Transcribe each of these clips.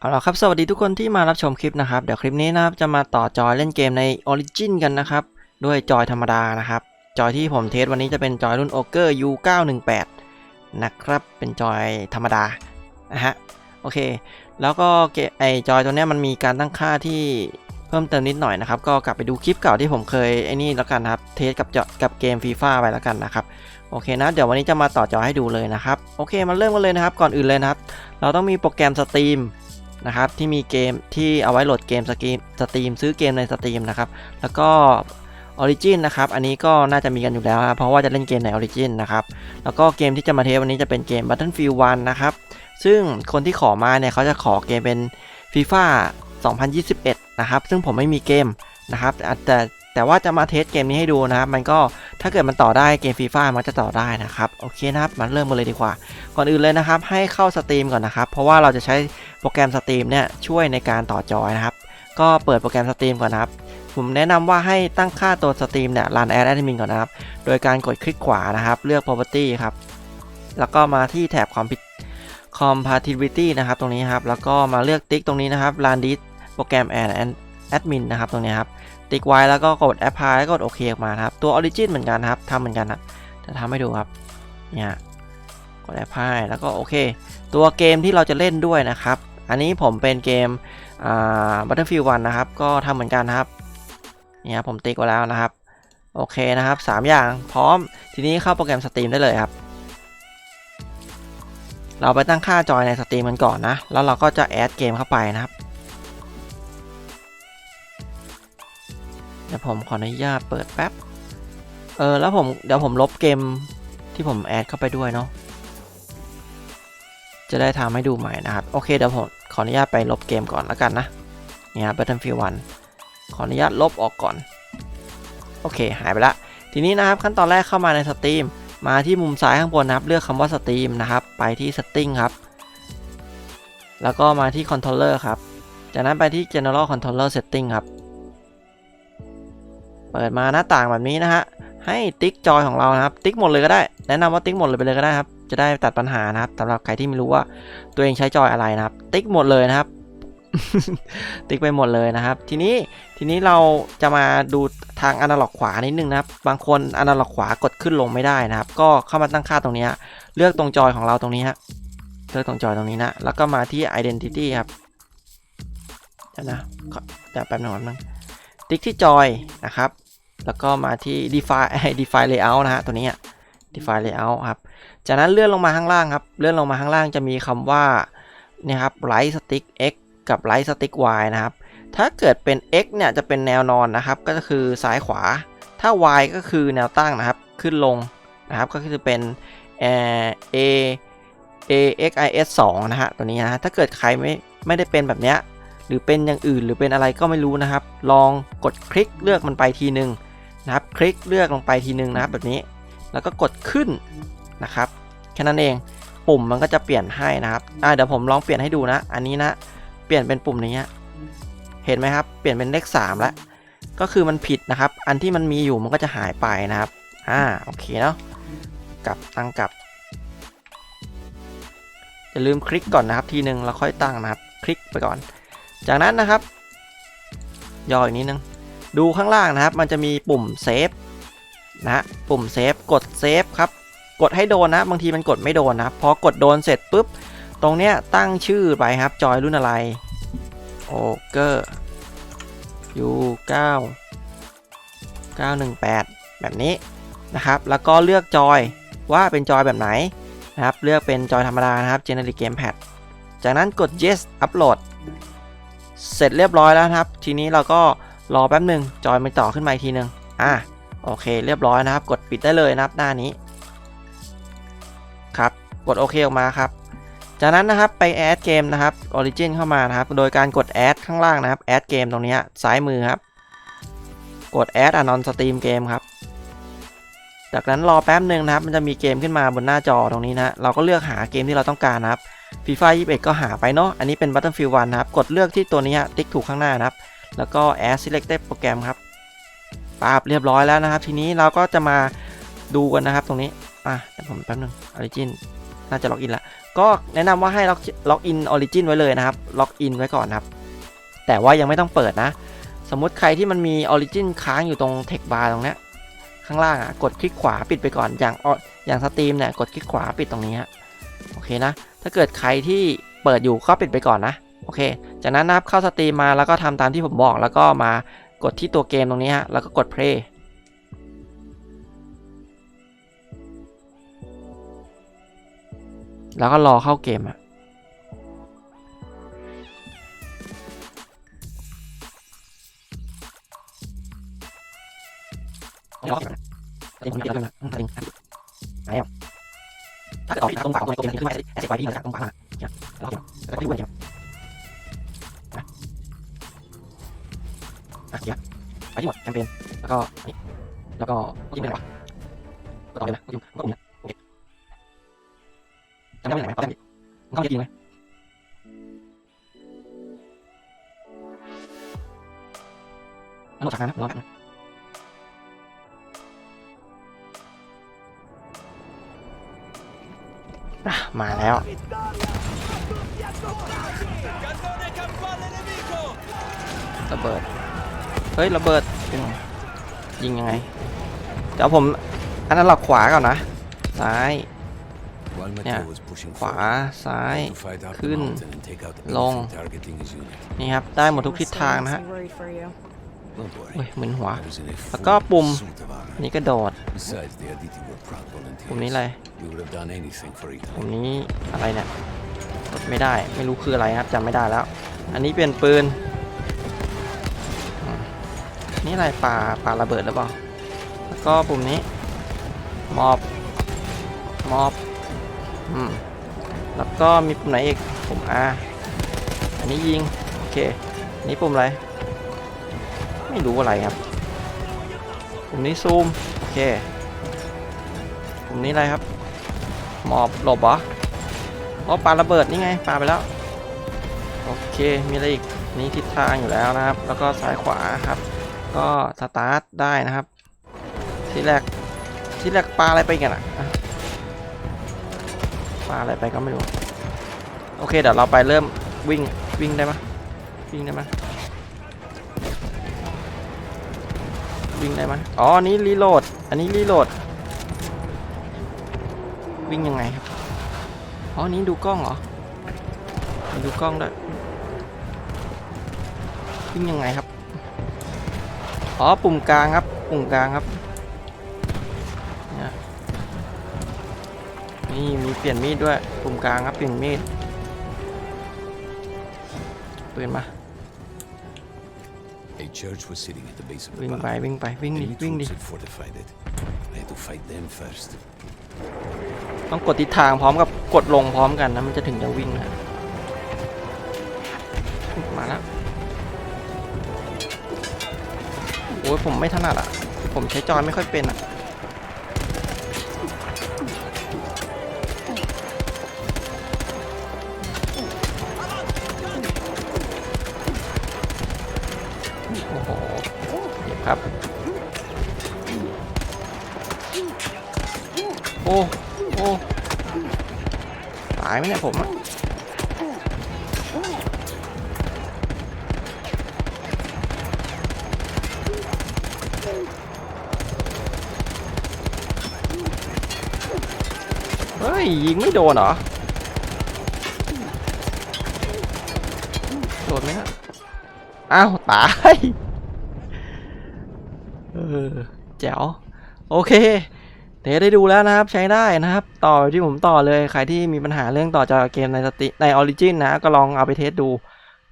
เอาละครับสวัสดีทุกคนที่มารับชมคลิปนะครับ เดี๋ยวคลิปนี้นะครับจะมาต่อจอยเล่นเกมใน Origin กันนะครับ ด้วยจอยธรรมดานะครับ จอยที่ผมเทสวันนี้จะเป็นจอยรุ่น Ogre U918 นะครับ เป็นจอยธรรมดานะฮะโอเค แล้วก็ไอจอยตัวเนี้ยมันมีการตั้งค่าที่เพิ่มเติมนิดหน่อยนะครับ ก็กลับไปดูคลิปเก่าที่ผมเคยไอ้นี่แล้วกันครับเทสกับจอกับเกมฟีฟ่าไปแล้วกันนะครับโอเคนะเดี๋ยววันนี้จะมาต่อจอให้ดูเลยนะครับโอเคมาเริ่มกันเลยนะครับก่อนอื่นเลยนะครับ เราต้องมีโปรแกรมสตรีม นะครับที่มีเกมที่เอาไว้โหลดเกมสกรีมสตรีมซื้อเกมในสตรีมนะครับ แล้วก็ Origin นะครับอันนี้ก็น่าจะมีกันอยู่แล้วนะเพราะว่าจะเล่นเกมใน Origin นะครับแล้วก็เกมที่จะมาเทสวันนี้จะเป็นเกม Battlefield 1 นะครับ ซึ่งคนที่ขอมาเนี่ยเขาจะขอเกมเป็น FIFA 2021 นะครับ ซึ่งผมไม่มีเกมนะครับแต่ แต่ว่าจะมาเทสเกมนี้ให้ดูนะครับมันก็ถ้าเกิดมันต่อได้เกมฟีฟ่ามันจะต่อได้นะครับโอเคนะครับมาเริ่มกันเลยดีกว่า ก่อนอื่นเลยนะครับ ให้เข้าสตรีมก่อนนะครับ เพราะว่าเราจะใช้โปรแกรมสตรีมเนี่ยช่วยในการต่อจอยนะครับ ก็เปิดโปรแกรมสตรีมก่อนนะครับผมแนะนำว่าให้ตั้งค่าตัวสตรีมเนี่ยรันแอดแอดมินก่อนนะครับ โดยการกดคลิกขวานะครับ เลือก property ครับ แล้วก็มาที่แถบ compatibility นะครับ ตรงนี้ครับ แล้วก็มาเลือกติ๊กตรงนี้นะครับ run this โปรแกรม and admin นะครับ ตรงนี้ครับ ติ๊กไว้แล้วก็กด apply แล้วก็กดโอเคออกมาครับ ตัว origin เหมือนกันครับทำเหมือนกันครับจะทำให้ดูครับเนี่ยกด apply แล้วก็โอเค ตัวเกมที่เราจะเล่นด้วยนะครับ อันนี้ผมเป็นเกมอ่า Battlefield 1นะครับ ก็ทำเหมือนกันครับ เนี่ยผมติ๊กไว้แล้วนะครับ โอเคนะครับ 3 อย่างพร้อม ทีนี้เข้าโปรแกรมสตรีมได้เลยครับ เราไปตั้งค่าจอยในสตรีมกันก่อนนะ แล้วเราก็จะแอดเกมเข้าไปนะครับ เดี๋ยวผมขออนุญาตเปิดแป๊บ เออแล้วผมเดี๋ยวผมลบเกมที่ผมแอดเข้าไปด้วยเนาะ จะได้ทำให้ดูใหม่นะครับ โอเคเดี๋ยวผมขออนุญาตไปลบเกมก่อนแล้วกันนะ เนี่ย Battlefield 1 ขออนุญาตลบออกก่อน โอเคหายไปละ ทีนี้นะครับขั้นตอนแรกเข้ามาในสตรีมมาที่มุมซ้ายข้างบนนะครับ เลือกคำว่าสตรีมนะครับ ไปที่ setting ครับ แล้วก็มาที่ controller ครับ จากนั้นไปที่ general controller setting ครับ เปิดมาหน้าต่างแบบนี้นะฮะ ให้ติ๊กจอยของเรานะครับ ติ๊กหมดเลยก็ได้ แนะนำว่าติ๊กหมดเลยไปเลยก็ได้ครับ จะได้ตัดปัญหานะครับสำหรับใครที่ไม่รู้ว่าตัวเองใช้จอยอะไรนะครับ ติ๊กหมดเลยนะครับ ติ๊กไปหมดเลยนะครับ ทีนี้ทีนี้เราจะมาดูทางอนาล็อกขวานิดนึงนะครับ บางคนอนาล็อกขวากดขึ้นลงไม่ได้นะครับ ก็เข้ามาตั้งค่าตรงนี้ เลือกตรงจอยของเราตรงนี้ฮะ เลือกตรงจอยตรงนี้นะ แล้วก็มาที่ identity ครับเดี๋ยนะเดี๋ยวแป๊บหนึงนึง ติ๊กที่จอยนะครับ แล้วก็มาที่ define define layout นะฮะตัวนี้ define layout ครับ จากนั้นเลื่อนลงมาข้างล่างครับ เลื่อนลงมาข้างล่างจะมีคำว่าเนี่ยครับ right stick x กับ right stick y นะครับ ถ้าเกิดเป็น x เนี่ยจะเป็นแนวนอนนะครับ ก็คือซ้ายขวา ถ้า y ก็คือแนวตั้งนะครับ ขึ้นลงนะครับ ก็คือเป็น a a x i s 2นะฮะตัวนี้นะฮะถ้าเกิดใครไม่ไม่ได้เป็นแบบเนี้ย หรือเป็นอย่างอื่นหรือเป็นอะไรก็ไม่รู้นะครับ ลองกดคลิกเลือกมันไปทีหนึ่งนะครับ คลิกเลือกลงไปทีหนึ่งนะครับแบบนี้ แล้วก็กดขึ้นนะครับแค่นั้นเองปุ่มมันก็จะเปลี่ยนให้นะครับอ่าเดี๋ยวผมลองเปลี่ยนให้ดูนะ อันนี้นะ เปลี่ยนเป็นปุ่มนี้เห็นไหมครับ เปลี่ยนเป็นเลข3แล้วก็คือมันผิดนะครับ อันที่มันมีอยู่มันก็จะหายไปนะครับ อ่า โอเคเนาะ กลับตั้งกลับ อย่าลืมคลิกก่อนนะครับทีหนึ่งแล้วค่อยตั้งนะครับ คลิกไปก่อน จากนั้นนะครับย่ออีกนิดนึงดูข้างล่างนะครับ มันจะมีปุ่มเซฟนะปุ่มเซฟกดเซฟครับกดให้โดนนะ บางทีมันกดไม่โดนนะครับพอกดโดนเสร็จปุ๊บ ตรงเนี้ยตั้งชื่อไปครับ จอยรุ่นอะไรโอเกอร์ U9 918แบบนี้นะครับ แล้วก็เลือกจอยว่าเป็นจอยแบบไหนนะครับ เลือกเป็นจอยธรรมดานะครับ Generic Gamepad จากนั้นกด yes upload เสร็จเรียบร้อยแล้วนะครับ ทีนี้เราก็รอแป๊บหนึ่งจอยมันต่อขึ้นมาอีกทีหนึ่งอะโอเค เรียบร้อยนะครับ กดปิดได้เลยนะครับหน้านี้ ครับ กดโอเคออกมาครับ จากนั้นนะครับไปแอดเกมนะครับ Origin เข้ามานะครับ โดยการกดแอดข้างล่างนะครับแอดเกมตรงนี้ซ้ายมือครับ กดแอด Anon Stream Game ครับ จากนั้นรอแป๊บหนึ่งนะครับ มันจะมีเกมขึ้นมาบนหน้าจอตรงนี้นะ เราก็เลือกหาเกมที่เราต้องการนะครับ FIFA 21 ก็หาไปเนาะอันนี้เป็น Battlefield 1นะครับ กดเลือกที่ตัวนี้ฮะติ๊กถูกข้างหน้านะครับ แล้วก็ add selected program ครับปั๊บเรียบร้อยแล้วนะครับ ทีนี้เราก็จะมาดูกันนะครับตรงนี้อะเดี๋ยวผมแป๊บหนึง Origin น่าจะล็อกอินละก็แนะนำว่าให้ล็อกล็อกอินออริจินไว้เลยนะครับ ล็อกอินไว้ก่อนนะครับ แต่ว่ายังไม่ต้องเปิดนะ สมมติใครที่มันมีออริจินค้างอยู่ตรงเทคบาร์ตรงเนี้ยข้างล่างอะกดคลิกขวาปิดไปก่อนอย่างออย่างสตรีมเนี่ยกดคลิกขวาปิดตรงนี้ฮะโอเคนะ ถ้าเกิดใครที่เปิดอยู่ก็ปิดไปก่อนนะ โอเค จากนั้นนะครับเข้าสตรีมมาแล้วก็ทำตามที่ผมบอก แล้วก็มากดที่ตัวเกมตรงนี้ฮะ แล้วก็กด play แล้วก็รอเข้าเกมอะรอก่อนนะสตรีมคนเดียวแล้วกันนะสตรีมไหนอะ ถ้าเกิดออกตรงฝาของตัวเกมจะขึ้นมาแอสเซทไว้ที่เหลือจากตรงฝาเนี่ยรอก่อนแล้วก็ที่ด้วยเนี่ยนะอะเดี๋ยวไปที่หมดแคมเปญแล้วก็นี่แล้วก็ที่เป็นอะไรวะก็ต่อเลยนะก็อยู่ก็กลุ่มเนี่ยโอเคจำได้ไหมไหนต่อได้ไหมมันเข้าไปจริงไหมมันหมดจากนั้นนะรอแป๊บนึง มาแล้ว ระเบิด เฮ้ยระเบิด ยิงยังไง เดี๋ยวผมอันนั้นหลับขวาก่อนนะ ซ้ายเนี่ยขวา ซ้าย ขึ้น ลง นี่ครับ ได้หมดทุกทิศทางนะฮะ เฮ้ยเหมือนหัว I was in a แล้วก็ full ปุ่ม suit of armor. นี่กระโดด Besides, the Aditi were proud ปุ่มนี้ volunteers. อะไร We would have done anything for ปุ่ม Italy. นี้อะไรเนี่ยกดไม่ได้ไม่รู้คืออะไรครับจำไม่ได้แล้ว อันนี้เป็นปืนอืมนี่อะไรปลาปลาระเบิดหรือเปล่าแล้วก็ปุ่มนี้มอบมอบอืมแล้วก็มีปุ่มไหนอีกปุ่ม R อันนี้ยิงโอเคอันนี้ปุ่มอะไร ไม่รู้อะไรครับปุ่มนี้ซูม โอเคปุ่มนี้อะไรครับ หมอบหลบเหรออ๋อปาระเบิดนี่ไงปาไปแล้ว โอเค มีอะไรอีก นี่ทิศทางอยู่แล้วนะครับ แล้วก็ซ้ายขวาครับ ก็สตาร์ทได้นะครับ ทีแรก ทีแรกปาอะไรไปกันอะปาอะไรไปก็ไม่รู้ โอเค เดี๋ยวเราไปเริ่มวิ่ง วิ่งได้ไหมวิ่งได้ไหม วิ่งได้ไหมอ๋อ นี้รีโหลด อันนี้รีโหลด วิ่งยังไงครับ อ๋อ นี้ดูกล้องเหรอ ดูกล้องด้วย วิ่งยังไงครับ อ๋อ ปุ่มกลางครับ ปุ่มกลางครับ นี่ยนี่มีเปลี่ยนมีดด้วย ปุ่มกลางครับเปลี่ยนมีดปืนมา A church was sitting at the base of the วิ่งไป mountain. วิ่งไป วิ่งดิ Enemy วิ่งดิ troops had fortified it. I had to fight them first. ต้องกดทิศทางพร้อมกับกดลงพร้อมกันนะ มันจะถึงจะวิ่งนะมาแล้ว โอ้ยผมไม่ถนัดอะ ผมใช้จอยไม่ค่อยเป็นอะ เนี่ยผมอะเฮ้ย ยิงไม่โดนเหรอ โดนไหมฮะ อ้าว ตาย เออ แจ๋ว โอเค เทสได้ดูแล้วนะครับใช้ได้นะครับ ต่อที่ผมต่อเลยใครที่มีปัญหาเรื่องต่อจากเกมในสติในออริจินนะก็ลองเอาไปเทสดู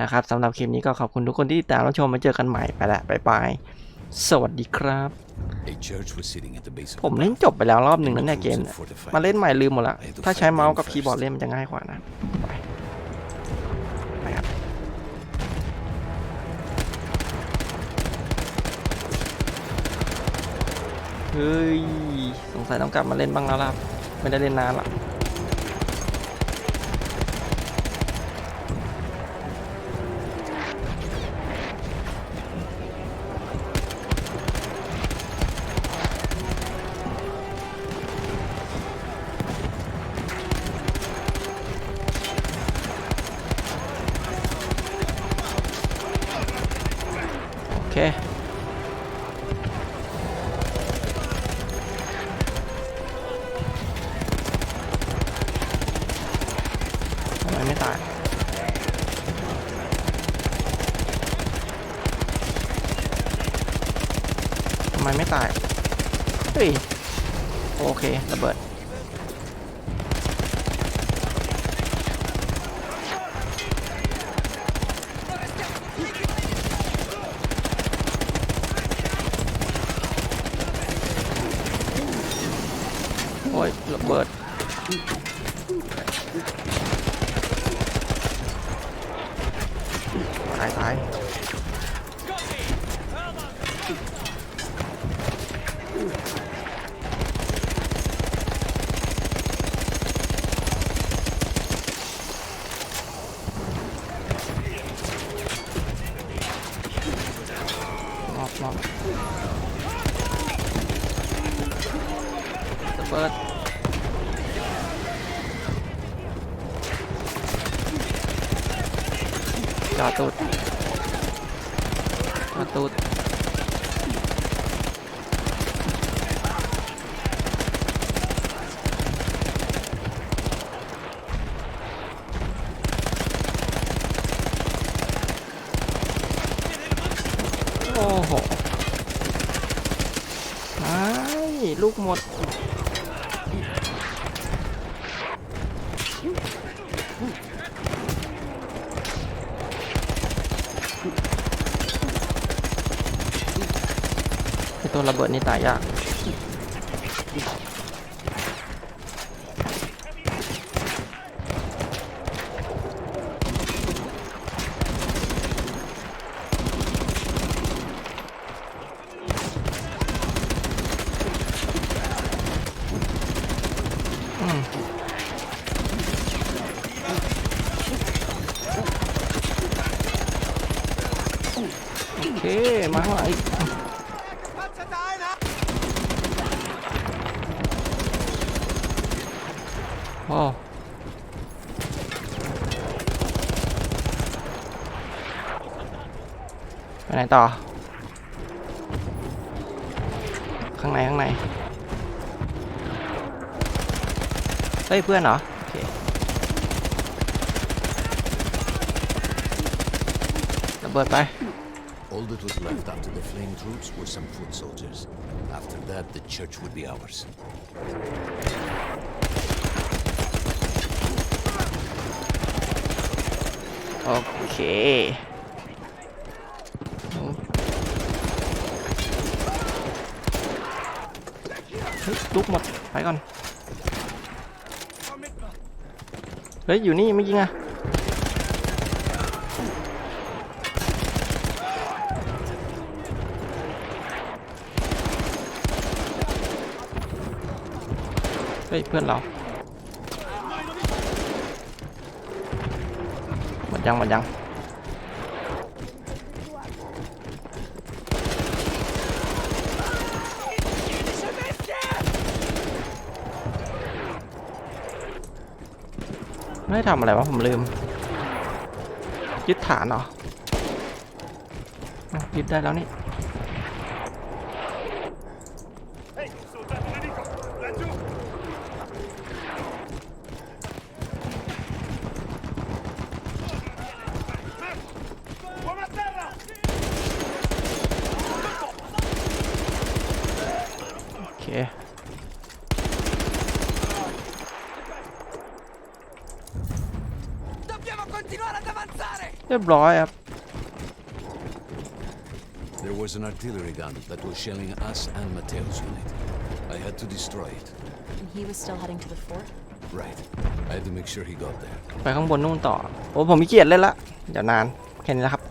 นะครับสำหรับคลิปนี้ก็ขอบคุณทุกคนที่ติดตามรับชมมาเจอกันใหม่ไปละบ๊ายบายสวัสดีครับ A church was sitting at the base of ผม the เล่น mountain. จบไปแล้วรอบหนึ่งแล้วเนี่ย Enemy เกม troops เนี่ย had fortified มาเล่น it. ใหม่ลืมหมดละถ้าใช้เมาส์กับคีย์บอร์ดเล่นมันจะง่ายกว่านะ เฮ้ย สงสัยต้องกลับมาเล่นบ้างแล้วล่ะ ไม่ได้เล่นนานละ ทำไมไม่ตายเฮ้ยโอเคระเบิดโอ้ยระเบิดตายตาย มอบมอบระเบิดจอดตูดจอดตูด โอ้โหไอ้ลูกหมดไอตัวระเบิดนี่ตายยาก อืมโอเค มาข้างหลังอีก โอ้ไปไหนต่อ ข้างใน ข้างใน เฮ้ย เพื่อนเหรอ โอเคระเบิดไป All that was left after the flame troops were some foot soldiers. After that, the church would be ours. โอเคลุกหมด ไปก่อน เฮ้ย อยู่นี่ไม่ยิงอะ เฮ้ย เพื่อนเราหมด ยังหมดยังไม่ได้ทำอะไรวะผมลืม ยึดฐานเหรอยึดได้แล้วนี่ continuare ad avanzare! เรียบร้อยครับ There was an artillery gun that was shelling us and Mateo's unit. I had to destroy it. And he was still heading to the fort? Right. I had to make sure he got there. ไปข้างบนนู่นต่อ โอ้ผมมีเกียรติเล่นละ เดี๋ยวนาน แค่นี้แหละครับ